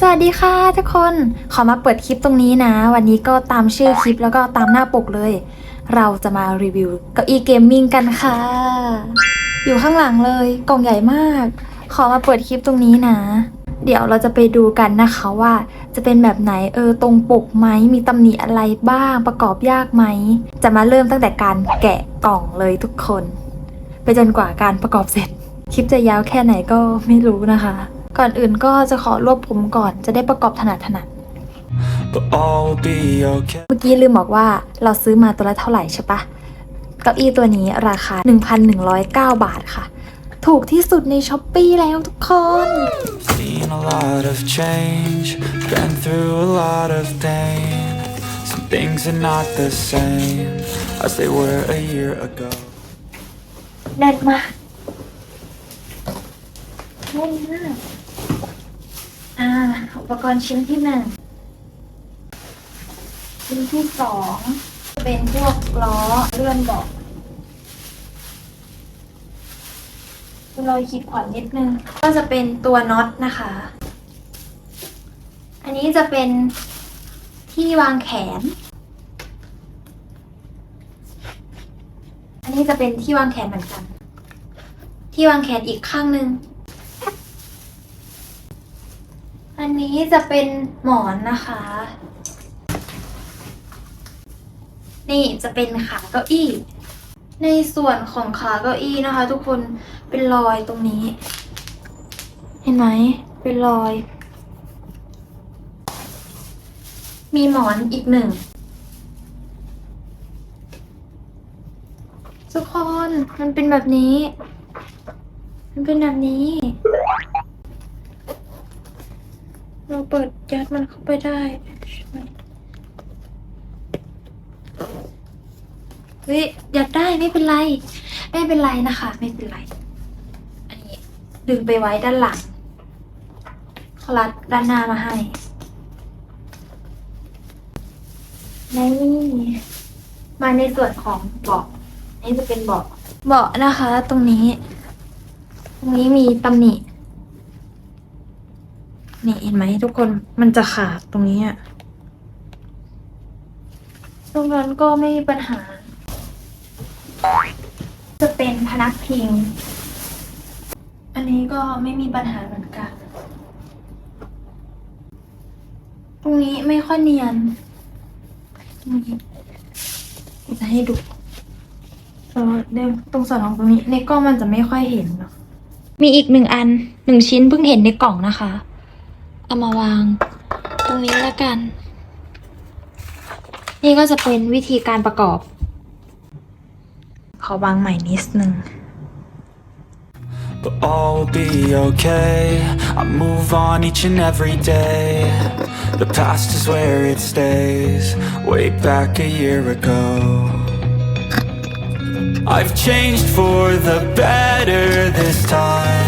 สวัสดีค่ะทุกคน ขอมาเปิดคลิปตรงนี้นะ วันนี้ก็ตามชื่อคลิปแล้วก็ตามหน้าปกเลย เราจะมารีวิวเก้าอี้เกมมิ่งกันค่ะ อยู่ข้างหลังเลยกล่องใหญ่มาก ขอมาเปิดคลิปตรงนี้นะ เดี๋ยวเราจะไปดูกันนะคะว่า จะเป็นแบบไหนเออตรงปกไหมมีตำหนิอะไรบ้างประกอบยากไหม จะมาเริ่มตั้งแต่การแกะกล่องเลยทุกคน ไปจนกว่าการประกอบเสร็จ คลิปจะยาวแค่ไหนก็ไม่รู้นะคะ ก่อนอื่นก็จะขอรวบผมก่อนจะได้ประกอบถนัดถนัด but all will be okay. เมื่อกี้ลืมบอกว่าเราซื้อมาตัวละเท่าไหร่ใช่ปะเก้าอี้ตัวนี้ราคา 1,109 บาทค่ะ ถูกที่สุดในช้อปปีแล้วทุกคน Seen a lot of change, been through a lot of pain. Some things are not the same as they were a year ago. แน่นมากแน่นมาก อ่า อุปกรณ์ชิ้นที่หนึ่ง ชิ้นที่สองเป็นพวกล้อเลื่อนเบาะคุณรอยขีดขวัญนิดนึง ก็จะเป็นตัวน็อตนะคะ อันนี้จะเป็นที่วางแขน อันนี้จะเป็นที่วางแขนเหมือนกัน ที่วางแขนอีกข้างหนึ่ง อั นนี้จะเป็นหมอนนะคะ นี่จะเป็นขาเก้าอี้ ในส่วนของขาเก้าอี้นะคะ ทุกคนเป็นรอยตรงนี้ เห็นไหมเป็นรอย มีหมอนอีกหนึ่งทุกคนมันเป็นแบบนี้ มันเป็นแบบนี้ เปิดยัดมันเข้าไปได้ใช่ไหมเฮ้ยยัดได้ไม่เป็นไร ไม่เป็นไรนะคะ ไม่เป็นไร อันนี้ดึงไปไว้ด้านหลังเขารัดด้านหน้ามาให้นี่มาในส่วนของเบาะนี่จะเป็นเบาะเบาะนะคะ ตรงนี้ ตรงนี้มีตำหนิ นี่เห็นไหมทุกคนมันจะขาดตรงนี้อะตรงนั้นก็ไม่มีปัญหา จะเป็นพนักพิง อันนี้ก็ไม่มีปัญหาเหมือนกัน ตรงนี้ไม่ค่อยเนียนนี่จะให้ดูเออเดี๋ยวตรงส่วนของตรงนี้ในกล้องมันจะไม่ค่อยเห็นเนาะมีอีกหนึ่งอันหนึ่งชิ้นเพิ่งเห็นในกล่องนะคะ เอามาวาง ตรงนี้แล้วกัน นี่ก็จะเป็นวิธีการประกอบ ขอวางใหม่นิดนึง But all will be okay. I move on each and every day. The past is where it stays. Way back a year ago. I've changed for the better this time.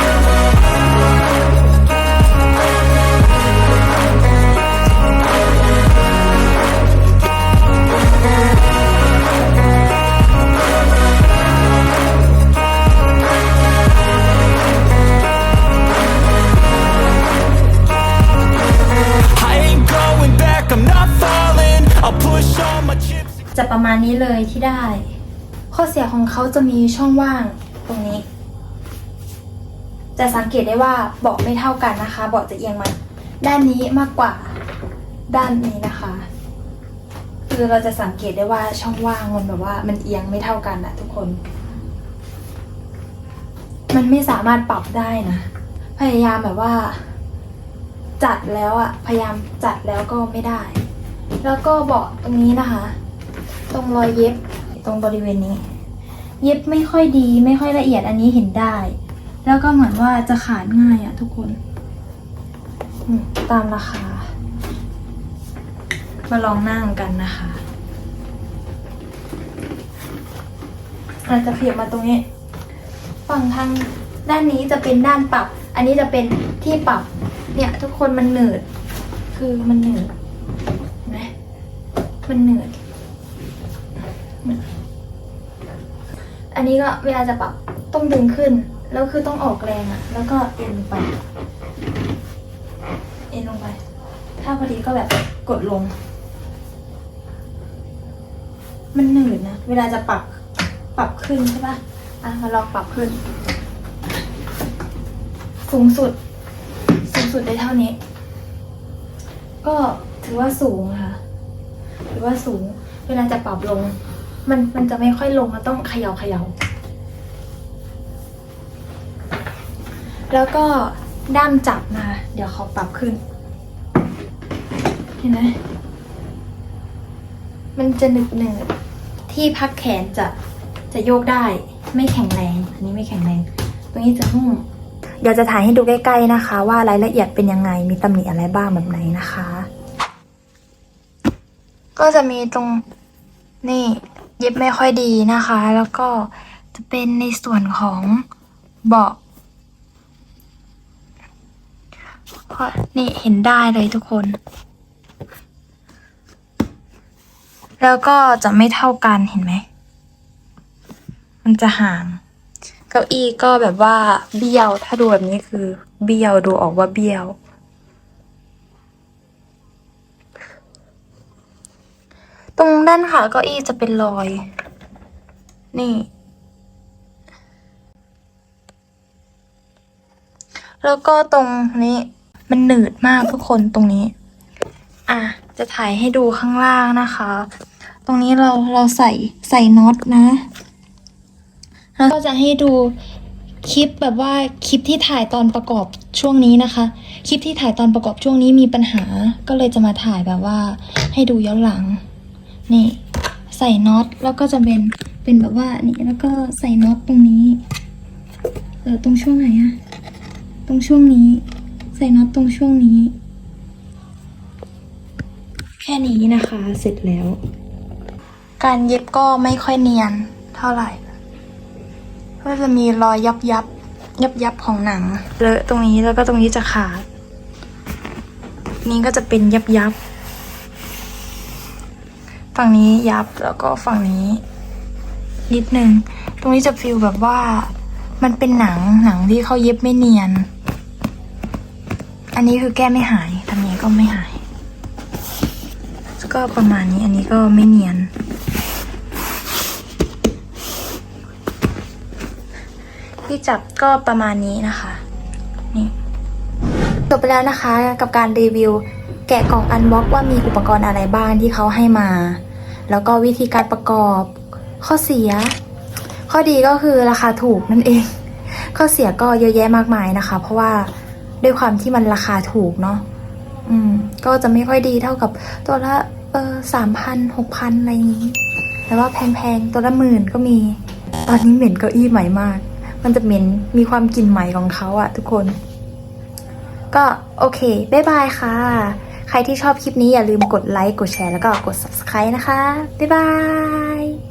นี้เลยที่ได้ ข้อเสียของเขาจะมีช่องว่างตรงนี้ จะสังเกตได้ว่าเบาะไม่เท่ากันนะคะ เบาะจะเอียงมาด้านนี้มากกว่าด้านนี้นะคะ คือเราจะสังเกตได้ว่าช่องว่างมันแบบว่า มันเอียงไม่เท่ากันนะทุกคน มันไม่สามารถปรับได้นะ พยายามแบบว่า จัดแล้วอะพยายามจัดแล้วก็ไม่ได้ แล้วก็เบาะตรงนี้นะคะ ตรงรอยเย็บตรงบริเวณนี้ เย็บไม่ค่อยดีไม่ค่อยละเอียดอันนี้เห็นได้ แล้วก็เหมือนว่าจะขาดง่ายอะทุกคนตามราคา มาลองนั่งกันนะคะอาจจะเพียบมาตรงนี้ ฝั่งทางด้านนี้จะเป็นด้านปรับ อันนี้จะเป็นที่ปรับ เนี่ย ทุกคนมันเหนืด คือมันเหนืดนไหมมันเหนืด อันนี้ก็เวลาจะปรับต้องดึงขึ้น แล้วคือต้องออกแรงอะแล้วก็เอ็นไป เอ็นลงไป ถ้าพอดีก็แบบกดลง มันหนืดนะ เวลาจะปรับปรับขึ้นใช่ป่ะ อะมาลองปรับขึ้น สูงสุด สูงสุดได้เท่านี้ ก็ถือว่าสูงค่ะ ถือว่าสูง เวลาจะปรับลง มันมันจะไม่ค่อยลงมันต้องเขย่าเขย่าแล้วก็ด้ามจับนะคะเดี๋ยวเขาปรับขึ้น เห็นไหมมันจะหนึบหนึบที่พักแขนจะจะโยกได้ไม่แข็งแรง อันนี้ไม่แข็งแรง ตรงนี้จะนุ่มเดี๋ยวจะถ่ายให้ดูใกล้ๆนะคะ ว่ารายละเอียดเป็นยังไงมีตำหนิอะไรบ้างแบบไหนนะคะ ก็จะมีตรงนี่ เย็บไม่ค่อยดีนะคะ แล้วก็จะเป็นในส่วนของเบาะก็นี่เห็นได้เลยทุกคน แล้วก็จะไม่เท่ากันเห็นไหม มันจะห่าง เก้าอี้ก็แบบว่าเบี้ยว ถ้าดูแบบนี้คือเบี้ยวดูออกว่าเบี้ยว ตรงด้านขาเก้าอี้จะเป็นรอย นี่ แล้วก็ตรงนี้มันหนืดมากทุกคนตรงนี้ อะ จะถ่ายให้ดูข้างล่างนะคะ ตรงนี้เราเราใส่ใส่น็อตนะแล้วก็จะให้ดูคลิปแบบว่าคลิปที่ถ่ายตอนประกอบช่วงนี้นะคะ คลิปที่ถ่ายตอนประกอบช่วงนี้มีปัญหา ก็เลยจะมาถ่ายแบบว่าให้ดูย้อนหลัง นี่ใส่น็อตแล้วก็จะเป็นเป็นแบบว่านี่แล้วก็ใส่น็อตตรงนี้เออตรงช่วงไหนอะตรงช่วงนี้ ใส่น็อตตรงช่วงนี้ แค่นี้นะคะเสร็จแล้ว การเย็บก็ไม่ค่อยเนียนเท่าไหร่ก็จะมีรอยยับยับยับยับของหนังเลอะตรงนี้แล้วก็ตรงนี้จะขาด นี่ก็จะเป็นยับยับ ฝั่งนี้ยับแล้วก็ฝั่งนี้ นิดนึง ตรงนี้จะฟีลแบบว่ามันเป็นหนังหนังที่เขาเย็บไม่เนียน อันนี้คือแก้ไม่หายทำยังไงก็ไม่หาย ก็ประมาณนี้อันนี้ก็ไม่เนียน ที่จับก็ประมาณนี้นะคะ นี่จบไปแล้วนะคะกับการรีวิวแกะกล่องอันบ็อกว่ามีอุปกรณ์อะไรบ้างที่เขาให้มา แล้วก็วิธีการประกอบ ข้อเสีย ข้อดีก็คือราคาถูกนั่นเอง ข้อเสียก็เยอะแยะมากมายนะคะ เพราะว่าด้วยความที่มันราคาถูกเนาะอืม ก็จะไม่ค่อยดีเท่ากับตัวละเออสามพันหกพันอะไรอย่างนี้ แต่ว่าแพงๆ ตัวละหมื่นก็มี ตอนนี้เหม็นเก้าอี้ใหม่มาก มันจะเหม็นมีความกลิ่นใหม่ของเขาอะทุกคน ก็โอเค บ๊ายบายค่ะ ใครที่ชอบคลิปนี้อย่าลืมกดไลค์ กดแชร์ แล้วก็กด subscribe นะคะ บ๊ายบาย